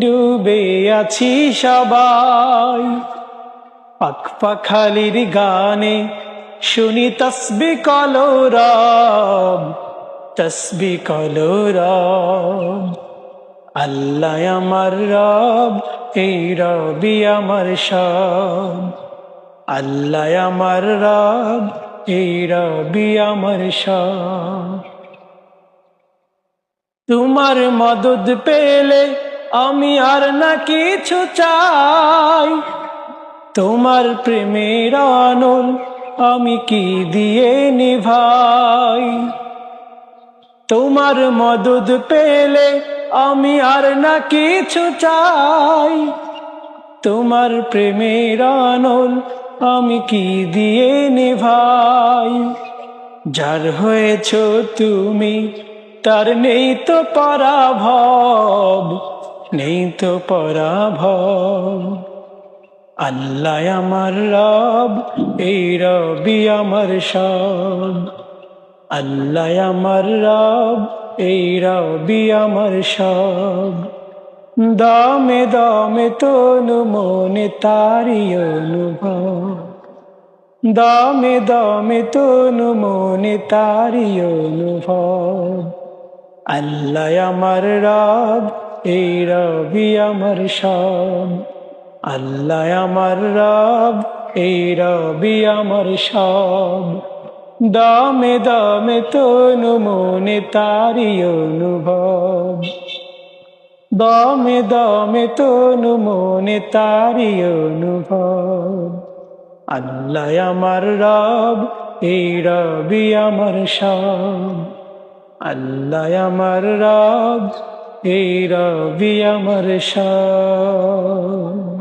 ডুবে আছি সবাই। পাক পাখালির গানে শুনি তসবি কলরব তসবি কলরব। আল্লাহ আমার রব, এই রবি আমার সব। আল্লাহ আমার রব, এই রবি আমার সব। তোমার মদত পেলে আমি আর না কিছু চাই। তোমার প্রেমের আনল আমি কি দিয়ে নিভাই? তোমার মদত পেলে আমি আর না কিছু চাই। তোমার প্রেমের আনল আমি কি দিয়ে নিভাই? যার হয়েছ তুমি, তার নেই তো পরাভব। নেই তো পরাভব। আল্লাহ আমার রব, এই রবি আমার সব। আল্লাহ আমার রব, এই রবি আমার সব। দমে দমে তনু মনে তারি অনুভব। দমে দমে তনু মনে তারি অনুভব। আল্লাহ আমার রব এই রবি আমার সব আল্লাহ আমার রব, এই রবি আমার সব দমে দমে তনু মনে তারি অনুভব। দমে দমে তনু মনে তারি অনুভব। আল্লাহ আমার রব, এই রবি আমার সব আল্লাহ আমার রব এই রবি আমার সব